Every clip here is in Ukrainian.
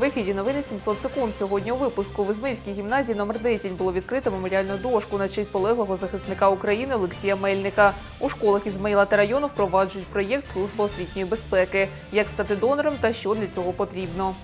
В ефірі новини 700 секунд. Сьогодні у випуску в Ізмаїльській гімназії номер 10 було відкрито меморіальну дошку на честь полеглого захисника України Олексія Мельника. У школах Ізмаїла та району впроваджують проєкт служби освітньої безпеки. Як стати донором та що для цього потрібно.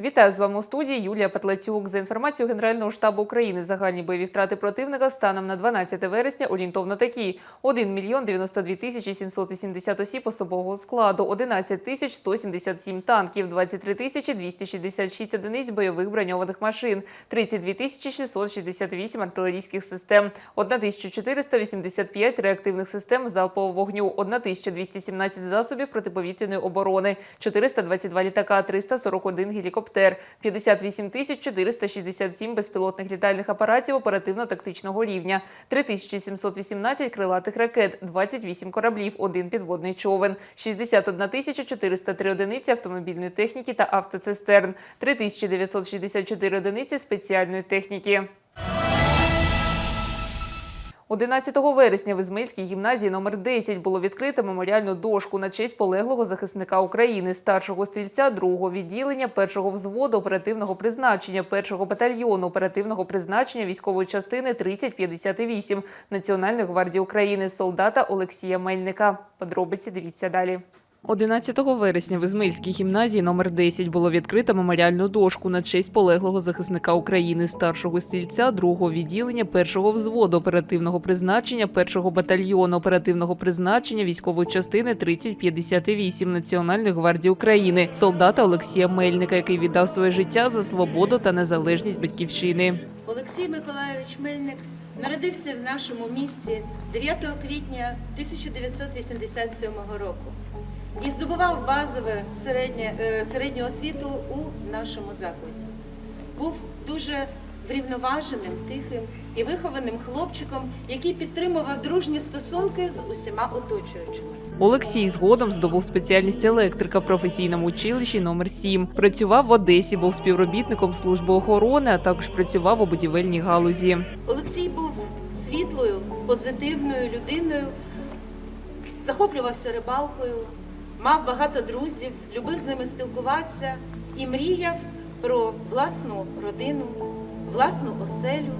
Вітаю з вами у студії Юлія Петлацюк. За інформацією Генерального штабу України, загальні бойові втрати противника станом на 12 вересня орієнтовно такі: 1 мільйон 92 тисячі 780 осіб особового складу, 11 тисяч 177 танків, 23 тисячі 266 одиниць бойових броньованих машин, 32 тисячі 668 артилерійських систем, 1485 реактивних систем залпового вогню, 1217 засобів протиповітряної оборони, 422 літака, 341 гелікоптер, 58 тисяч 467 безпілотних літальних апаратів оперативно-тактичного рівня, 3718 крилатих ракет, 28 кораблів, один підводний човен, 61 тисяча 403 одиниці автомобільної техніки та автоцистерн, 3964 одиниці спеціальної техніки. 11 вересня в Ізмельській гімназії номер 10 було відкрито меморіальну дошку на честь полеглого захисника України, старшого стрільця другого відділення, першого взводу оперативного призначення, першого батальйону оперативного призначення військової частини 3058 Національної гвардії України, солдата Олексія Мельника. Подробиці дивіться далі. 11 вересня в Ізмаїльській гімназії номер 10 було відкрито меморіальну дошку на честь полеглого захисника України, старшого стрільця другого відділення, першого взводу оперативного призначення, першого батальйону оперативного призначення військової частини 3058 Національної гвардії України, солдата Олексія Мельника, який віддав своє життя за свободу та незалежність батьківщини. Олексій Миколайович Мельник народився в нашому місті 9 квітня 1987 року і здобував базове середнє, е, середню освіту у нашому закладі. Був дуже врівноваженим, тихим і вихованим хлопчиком, який підтримував дружні стосунки з усіма оточуючими. Олексій згодом здобув спеціальність електрика в професійному училищі номер 7 Працював в Одесі, був співробітником служби охорони, а також працював у будівельній галузі. Олексій був світлою, позитивною людиною, захоплювався рибалкою, мав багато друзів, любив з ними спілкуватися і мріяв про власну родину, власну оселю.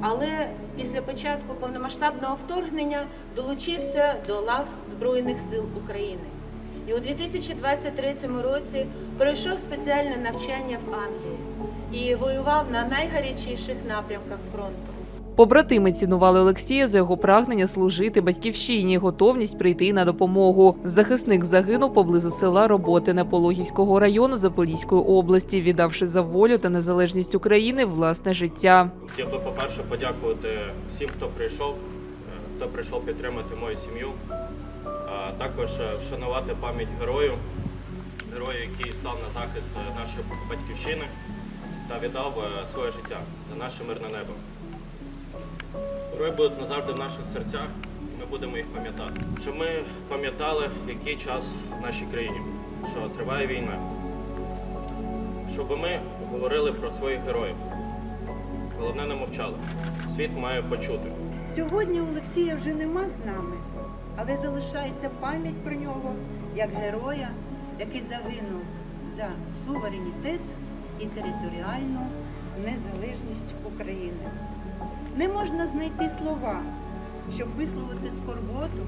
Але після початку повномасштабного вторгнення долучився до лав Збройних сил України. І у 2023 році пройшов спеціальне навчання в Англії і воював на найгарячіших напрямках фронту. Побратими цінували Олексія за його прагнення служити батьківщині, готовність прийти на допомогу. Захисник загинув поблизу села Роботине Пологівського району Запорізької області, віддавши за волю та незалежність України власне життя. Хотів би, по-перше, подякувати всім, хто прийшов, е, хто прийшов підтримати мою сім'ю, а також е, вшанувати пам'ять герою, герою, який став на захист е, нашої батьківщини та віддав своє життя за наше мирне небо. Герої будуть назавжди в наших серцях, і ми будемо їх пам'ятати. Щоб ми пам'ятали, який час в нашій країні, що триває війна. Щоб ми говорили про своїх героїв. Головне не мовчали. Світ має почути. Сьогодні Олексія вже нема з нами, але залишається пам'ять про нього як героя, який загинув за суверенітет і територіальну незалежність України. Не можна знайти слова, щоб висловити скорботу,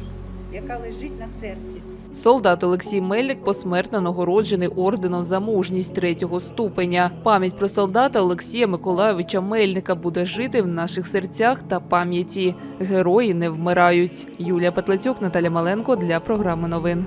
яка лежить на серці. Солдат Олексій Мельник посмертно нагороджений орденом за мужність третього ступеня. Пам'ять про солдата Олексія Миколайовича Мельника буде жити в наших серцях та пам'яті. Герої не вмирають. Юлія Петлецюк, Наталя Маленко для програми новин.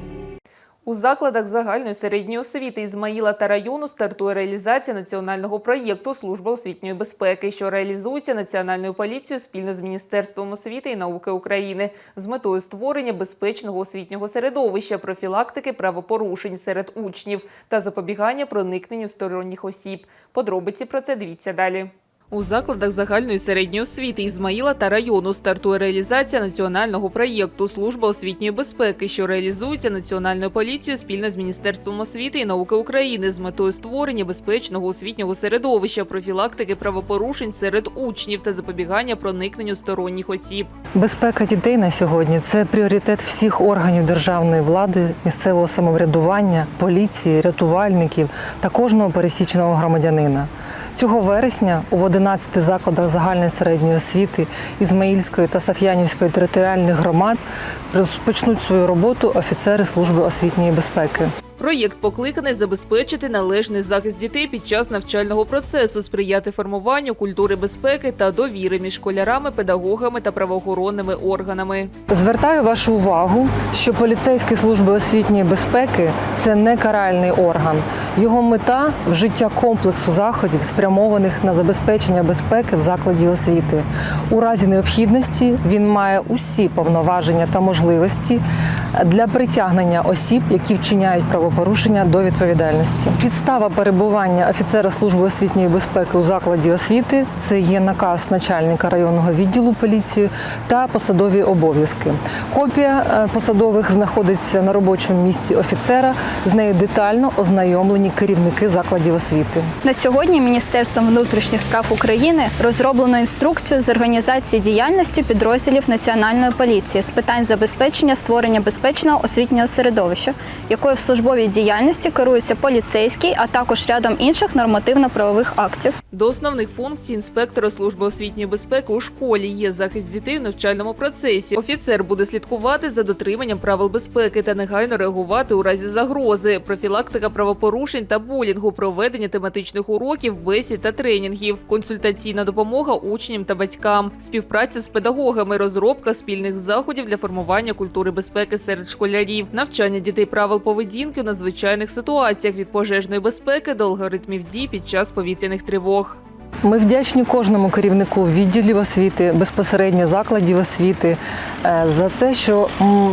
У закладах загальної середньої освіти Ізмаїла та району стартує реалізація національного проєкту Служба освітньої безпеки, що реалізується Національною поліцією спільно з Міністерством освіти і науки України з метою створення безпечного освітнього середовища, профілактики правопорушень серед учнів та запобігання проникненню сторонніх осіб. Подробиці про це дивіться далі. У закладах загальної середньої освіти Ізмаїла та району стартує реалізація національного проєкту Служба освітньої безпеки, що реалізується Національною поліцією спільно з Міністерством освіти і науки України з метою створення безпечного освітнього середовища, профілактики правопорушень серед учнів та запобігання проникненню сторонніх осіб. Безпека дітей на сьогодні це пріоритет всіх органів державної влади, місцевого самоврядування, поліції, рятувальників та кожного пересічного громадянина. Цього вересня у 11 закладах загальної середньої освіти Ізмаїльської та Саф'янівської територіальних громад розпочнуть свою роботу офіцери служби освітньої безпеки. Проєкт покликаний забезпечити належний захист дітей під час навчального процесу, сприяти формуванню культури безпеки та довіри між школярами, педагогами та правоохоронними органами. Звертаю вашу увагу, що поліцейські служби освітньої безпеки це не каральний орган. Його мета вжиття комплексу заходів, спрямованих на забезпечення безпеки в закладі освіти. У разі необхідності він має усі повноваження та можливості для притягнення осіб, які вчиняють правопорушення до відповідальності. Підстава перебування офіцера служби освітньої безпеки у закладі освіти це є наказ начальника районного відділу поліції та посадові обов'язки. Копія е, посадових знаходиться на робочому місці офіцера. З нею детально ознайомлені керівники закладів освіти. На сьогодні Міністерством внутрішніх справ України розроблено інструкцію з організації діяльності підрозділів Національної поліції з питань забезпечення створення безпечного освітнього середовища, якою в службовій діяльності керується поліцейський, а також рядом інших нормативно-правових актів. До основних функцій інспектора служби освітньої безпеки у школі є захист дітей в навчальному процесі. Офіцер буде слідкувати за дотриманням правил безпеки та негайно реагувати у разі загрози, профілактика правопорушень та булінгу, проведення тематичних уроків, бесід та тренінгів, консультаційна допомога учням та батькам, співпраця з педагогами, розробка спільних заходів для формування культури безпеки серед школярів, навчання дітей правил поведінки надзвичайних ситуаціях від пожежної безпеки до алгоритмів дій під час повітряних тривог. Ми вдячні кожному керівнику відділів освіти, безпосередньо закладів освіти е, за те, що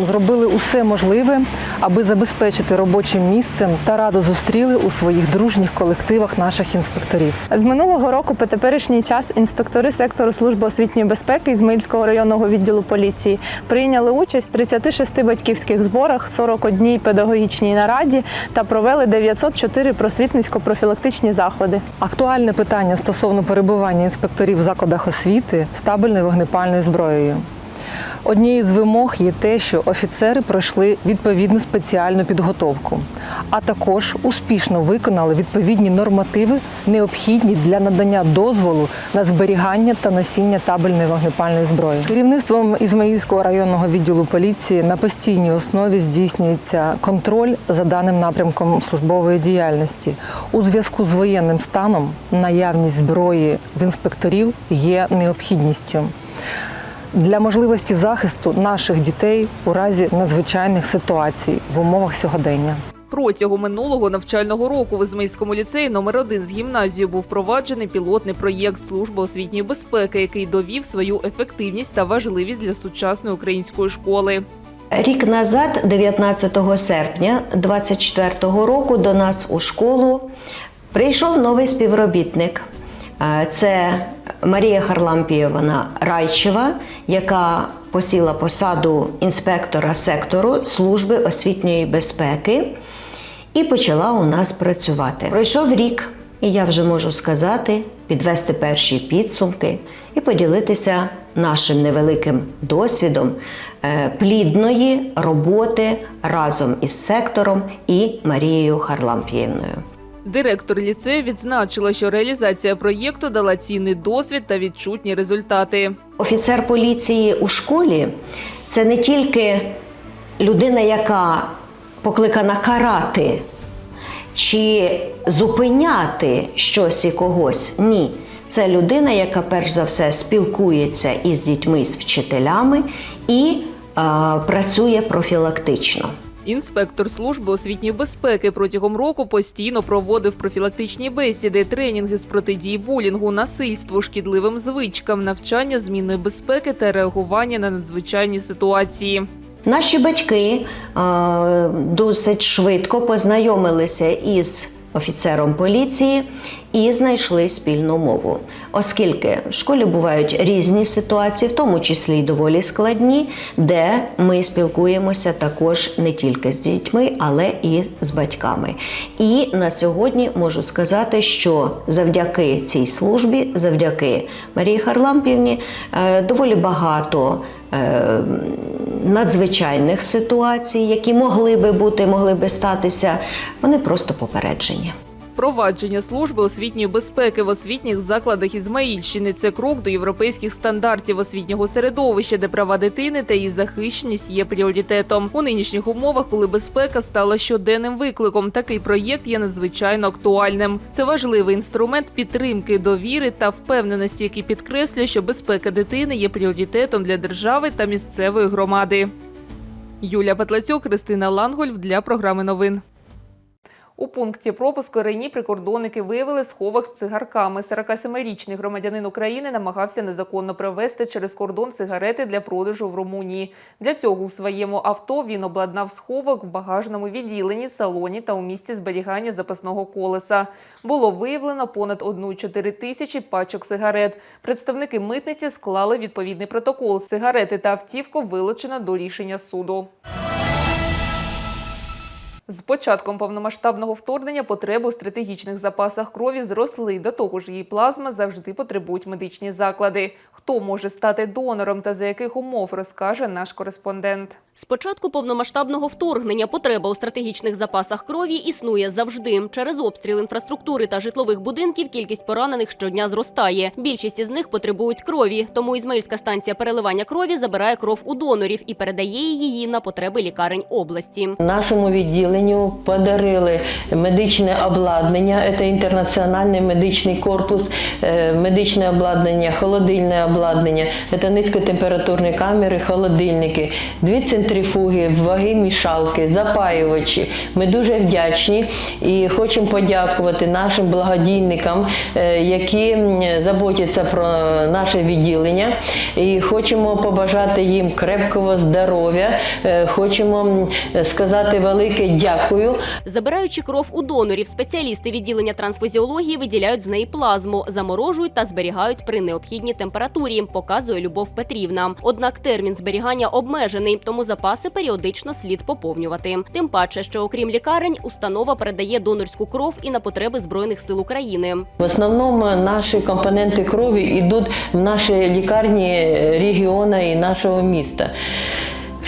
зробили усе можливе, аби забезпечити робочим місцем та радо зустріли у своїх дружніх колективах наших інспекторів. З минулого року по теперішній час інспектори сектору служби освітньої безпеки Ізмаїльського районного відділу поліції прийняли участь в 36 батьківських зборах, 41 педагогічній нараді та провели 904 просвітницько-профілактичні заходи. Актуальне питання стосовно перебування інспекторів в закладах освіти стабільною вогнепальною зброєю. Однією з вимог є те, що офіцери пройшли відповідну спеціальну підготовку, а також успішно виконали відповідні нормативи, необхідні для надання дозволу на зберігання та носіння табельної вогнепальної зброї. Керівництвом Ізмаїльського районного відділу поліції на постійній основі здійснюється контроль за даним напрямком службової діяльності. У зв'язку з воєнним станом наявність зброї в інспекторів є необхідністю для можливості захисту наших дітей у разі надзвичайних ситуацій в умовах сьогодення. Протягом минулого навчального року в Ізмаїльському ліцеї номер 1 з гімназією був впроваджений пілотний проєкт Служби освітньої безпеки, який довів свою ефективність та важливість для сучасної української школи. Рік назад, 19 серпня 24 року, до нас у школу прийшов новий співробітник. Це Марія Харлампієвна Райчева, яка посіла посаду інспектора сектору служби освітньої безпеки і почала у нас працювати. Пройшов рік, і я вже можу сказати, підвести перші підсумки і поділитися нашим невеликим досвідом е, плідної роботи разом із сектором і Марією Харлампіївною. Директор ліцею відзначила, що реалізація проєкту дала цінний досвід та відчутні результати. Офіцер поліції у школі це не тільки людина, яка покликана карати чи зупиняти щось і когось. Ні. Це людина, яка перш за все спілкується із дітьми, з вчителями і е, працює профілактично. Інспектор служби освітньої безпеки протягом року постійно проводив профілактичні бесіди, тренінги з протидії булінгу, насильству, шкідливим звичкам, навчання змінної безпеки та реагування на надзвичайні ситуації. Наші батьки е, досить швидко познайомилися із офіцером поліції і знайшли спільну мову. Оскільки в школі бувають різні ситуації, в тому числі й доволі складні, де ми спілкуємося також не тільки з дітьми, але і з батьками. І на сьогодні можу сказати, що завдяки цій службі, завдяки Марії Харлампівні, е, доволі багато. е, Надзвичайних ситуацій, які могли би бути, могли би статися, вони просто попереджені. Впровадження служби освітньої безпеки в освітніх закладах Ізмаїльщини це крок до європейських стандартів освітнього середовища, де права дитини та її захищеність є пріоритетом. У нинішніх умовах, коли безпека стала щоденним викликом, такий проєкт є надзвичайно актуальним. Це важливий інструмент підтримки, довіри та впевненості, який підкреслює, що безпека дитини є пріоритетом для держави та місцевої громади. Юлія Петлацюк, Христина Лангольф для програми новин. У пункті пропуску Рейні прикордонники виявили сховок з цигарками. 47-річний громадянин України намагався незаконно привезти через кордон цигарети для продажу в Румунії. Для цього у своєму авто він обладнав сховок в багажному відділенні, салоні та у місці зберігання запасного колеса. Було виявлено понад 1,4 тисячі пачок сигарет. Представники митниці склали відповідний протокол. Сигарети та автівку вилучено до рішення суду. З початком повномасштабного вторгнення потреби у стратегічних запасах крові зросли. До того ж, її плазма завжди потребують медичні заклади. Хто може стати донором та за яких умов, розкаже наш кореспондент. З початку повномасштабного вторгнення потреба у стратегічних запасах крові існує завжди. Через обстріл інфраструктури та житлових будинків кількість поранених щодня зростає. Більшість із них потребують крові, тому Ізмаїльська станція переливання крові забирає кров у донорів і передає її на потреби лікарень області. Нашому відділенню подарили медичне обладнання, це інтернаціональний медичний корпус, е, медичне обладнання, холодильне обладнання, це низькотемпературні камери, холодильники, дві центрифуги, ваги мішалки, запаювачі. Ми дуже вдячні і хочемо подякувати нашим благодійникам, е, які заботяться про наше відділення. І хочемо побажати їм крепкого здоров'я. Е, Хочемо сказати велике дякую. Забираючи кров у донорів, спеціалісти відділення трансфузіології виділяють з неї плазму, заморожують та зберігають при необхідній температурі, показує Любов Петрівна. Однак термін зберігання обмежений, тому запаси періодично слід поповнювати. Тим паче, що окрім лікарень, установа передає донорську кров і на потреби збройних сил України. В основному наші компоненти крові йдуть в наші лікарні регіону і нашого міста.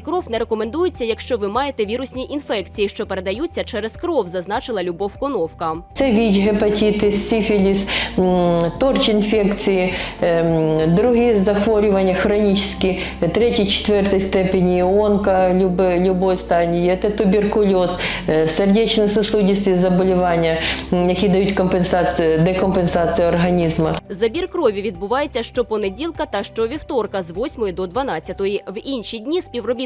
кров не рекомендується, якщо ви маєте вірусні інфекції, що передаються через кров, зазначила Любов Коновка. Це ВІЧ, гепатитис, сифіліс, торч-інфекції, ем, другі захворювання хронічні, третій, четвертій степені, онка любої стадії, це туберкульоз, е, сердечно-сосудисті заболівання, які дають компенсацію, декомпенсацію організму. Забір крові відбувається щопонеділка та щовівторка з 8 до 12. В інші дні співробітники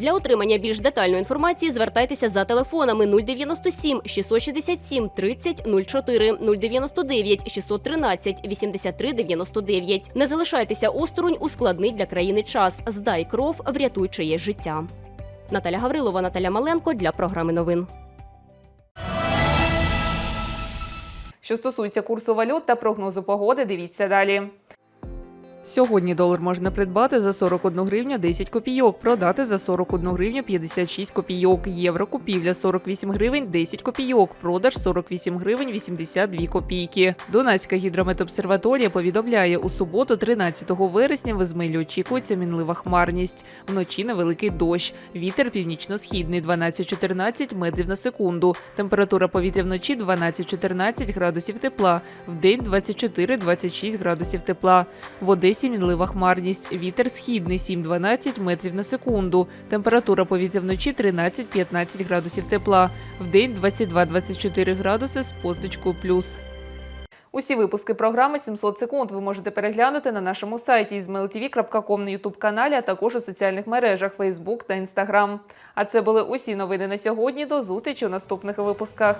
Для отримання більш детальної інформації звертайтеся за телефонами 097 667 30 04, 099 613 83 99. Не залишайтеся осторонь у складний для країни час. Здай кров, врятуй чиє життя. Наталя Гаврилова, Наталя Маленко для програми новин. Що стосується курсу валют та прогнозу погоди, дивіться далі. Сьогодні долар можна придбати за 41 гривню 10 копійок, продати за 41 гривню 56 копійок. Євро купівля 48 гривень 10 копійок, продаж 48 гривень 82 копійки. Донецька гідрометобсерваторія повідомляє, у суботу, 13 вересня, в Ізмаїлі очікується мінлива хмарність. Вночі невеликий дощ. Вітер північно-східний 12-14 метрів на секунду. Температура повітря вночі 12-14 градусів тепла, вдень 24-26 градусів тепла. В Одесі мінлива хмарність. Вітер східний 7-12 метрів на секунду. Температура повітря вночі 13-15 градусів тепла. Вдень 22-24 градуси з позначкою плюс. Усі випуски програми 700 секунд ви можете переглянути на нашому сайті izmailtv.com на youtube каналі, а також у соціальних мережах Facebook та Instagram. А це були усі новини на сьогодні. До зустрічі у наступних випусках.